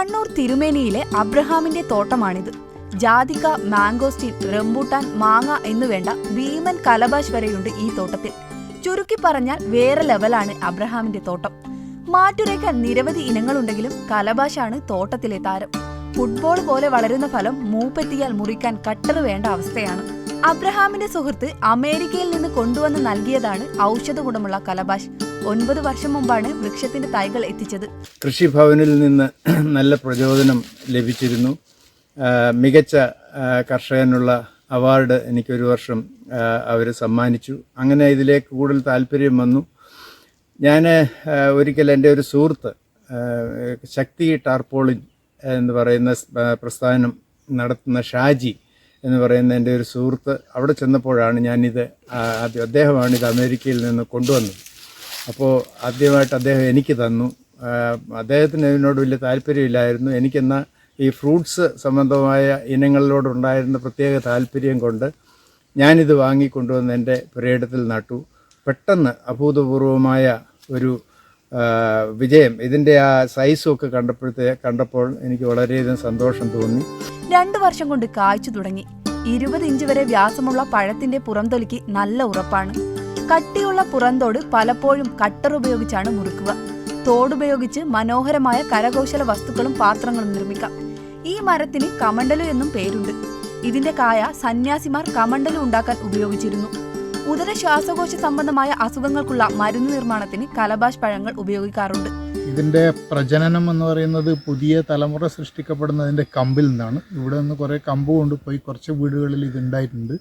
കണ്ണൂർ തിരുമേനിയിലെ അബ്രഹാമിന്റെ തോട്ടമാണിത്. ജാതിക്ക mangosteen rambutan മാങ്ങ എന്നുവേണ്ട ഭീമൻ കലബാഷ് വരെയുണ്ട് ഈ തോട്ടത്തിൽ. ചുരുക്കി പറഞ്ഞാൽ വേറെ ലെവലാണ് അബ്രഹാമിന്റെ തോട്ടം. മാറ്റുരയ്ക്കാൻ നിരവധി ഇനങ്ങളുണ്ടെങ്കിലും കലബാഷാണ് തോട്ടത്തിലെ താരം. ഫുട്ബോൾ പോലെ വളരുന്ന ഫലം മൂപ്പെത്തിയാൽ മുറിക്കാൻ കട്ടറ് വേണ്ട അവസ്ഥയാണ്. അബ്രഹാമിന്റെ സുഹൃത്ത് അമേരിക്കയിൽ നിന്ന് കൊണ്ടുവന്ന് നൽകിയതാണ് ഔഷധ ഗുണമുള്ള കലബാഷ്. ഒൻപത് വർഷം മുമ്പാണ് വൃക്ഷത്തിന്റെ തൈകൾ എത്തിച്ചത്. കൃഷിഭവനിൽ നിന്ന് നല്ല പ്രചോദനം ലഭിച്ചിരുന്നു. മികച്ച കർഷകനുള്ള അവാർഡ് എനിക്കൊരു വർഷം അവർ സമ്മാനിച്ചു. അങ്ങനെ ഇതിലേക്ക് കൂടുതൽ താല്പര്യം വന്നു. ഞാൻ ഒരിക്കൽ എന്റെ ഒരു സുഹൃത്ത് ശക്തി ടാർപോളിൻ എന്ന് പറയുന്ന പ്രസ്ഥാനം നടത്തുന്ന ഷാജി എന്ന് പറയുന്ന എന്റെ ഒരു സുഹൃത്ത് അവിടെ ചെന്നപ്പോഴാണ് ഞാനിത് ആദ്യം അദ്ദേഹമാണ് ഇത് അമേരിക്കയിൽ നിന്ന് കൊണ്ടുവന്നത്. അപ്പോൾ ആദ്യമായിട്ട് അദ്ദേഹം എനിക്ക് തന്നു. അദ്ദേഹത്തിന് ഇതിനോട് വലിയ താല്പര്യമില്ലായിരുന്നു. എനിക്കെന്നാൽ ഈ ഫ്രൂട്ട്സ് സംബന്ധമായ ഇനങ്ങളിലോടുണ്ടായിരുന്ന പ്രത്യേക താല്പര്യം കൊണ്ട് ഞാനിത് വാങ്ങിക്കൊണ്ടുവന്ന് എന്റെ പുരയിടത്തിൽ നട്ടു. പെട്ടെന്ന് അഭൂതപൂർവമായ ഒരു വിജയം. ഇതിന്റെ ആ സൈസും ഒക്കെ കണ്ടപ്പോഴത്തെ കണ്ടപ്പോൾ എനിക്ക് വളരെയധികം സന്തോഷം തോന്നി. രണ്ടു വർഷം കൊണ്ട് കായ്ച്ചു തുടങ്ങി. ഇരുപത് ഇഞ്ച് വരെ വ്യാസമുള്ള പഴത്തിന്റെ പുറംതൊലിക്ക് നല്ല ഉറപ്പാണ്. കട്ടിയുള്ള പുറന്തോട് പലപ്പോഴും കട്ടർ ഉപയോഗിച്ചാണ് മുറിക്കുക. തോടുപയോഗിച്ച് മനോഹരമായ കരകൗശല വസ്തുക്കളും പാത്രങ്ങളും നിർമ്മിക്കാം. ഈ മരത്തിന് കമണ്ടലു എന്നും പേരുണ്ട്. ഇതിന്റെ കായ സന്യാസിമാർ കമണ്ടലു ഉണ്ടാക്കാൻ ഉപയോഗിച്ചിരുന്നു. ഉദര ശ്വാസകോശ സംബന്ധമായ അസുഖങ്ങൾക്കുള്ള മരുന്ന് നിർമ്മാണത്തിന് കലബാഷ് പഴങ്ങൾ ഉപയോഗിക്കാറുണ്ട്. ഇതിന്റെ പ്രജനനം എന്ന് പറയുന്നത് പുതിയ തലമുറ സൃഷ്ടിക്കപ്പെടുന്നതിന്റെ കമ്പിൽ നിന്നാണ്. ഇവിടെ നിന്ന് കുറേ കമ്പ് കൊണ്ടുപോയി കുറച്ച് വീടുകളിൽ ഇത് ഉണ്ടായിട്ടുണ്ട്.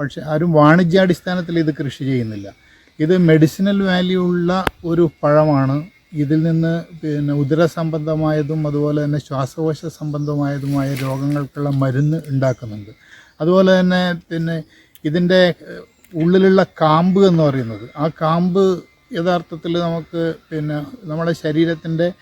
പക്ഷെ ആരും വാണിജ്യാടിസ്ഥാനത്തിൽ ഇത് കൃഷി ചെയ്യുന്നില്ല. ഇത് മെഡിസിനൽ വാല്യൂ ഉള്ള ഒരു പഴമാണ്. ഇതിൽ നിന്ന് പിന്നെ ഉദര സംബന്ധമായതും അതുപോലെ തന്നെ ശ്വാസകോശ സംബന്ധമായതുമായ രോഗങ്ങൾക്കുള്ള മരുന്ന് ഉണ്ടാക്കുന്നുണ്ട്. അതുപോലെ തന്നെ പിന്നെ ഇതിന്റെ ഉള്ളിലുള്ള കാമ്പ് എന്ന് പറയുന്നത്. ആ കാമ്പ് യഥാർത്ഥത്തിൽ നമുക്ക് പിന്നെ നമ്മുടെ ശരീരത്തിന്റെ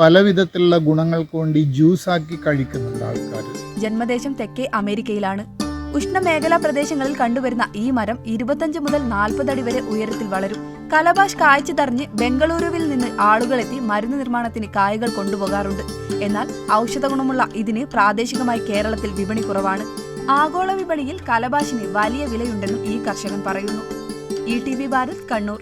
പല വിധത്തിലുള്ള ഗുണങ്ങൾക്ക് വേണ്ടി ജ്യൂസാക്കി കഴിക്കുന്നുണ്ട് ആൾക്കാർ ജന്മദേശം തെക്കേ അമേരിക്കയിലാണ്. ഉഷ്ണമേഖലാ പ്രദേശങ്ങളിൽ കണ്ടുവരുന്ന ഈ മരം ഇരുപത്തഞ്ച് മുതൽ നാൽപ്പത് അടി വരെ ഉയരത്തിൽ വളരും. കലബാഷ് കായ്ച്ചു തറിഞ്ഞ് ബംഗളൂരുവിൽ നിന്ന് ആളുകളെത്തി മരുന്ന് നിർമ്മാണത്തിന് കായകൾ കൊണ്ടുപോകാറുണ്ട്. എന്നാൽ ഔഷധ ഗുണമുള്ള ഇതിന് പ്രാദേശികമായി കേരളത്തിൽ വിപണി കുറവാണ്. ആഗോള വിപണിയിൽ കലബാശിന് വലിയ വിലയുണ്ടെന്നും ഈ കർഷകൻ പറയുന്നു. E T V Bharat Kannur.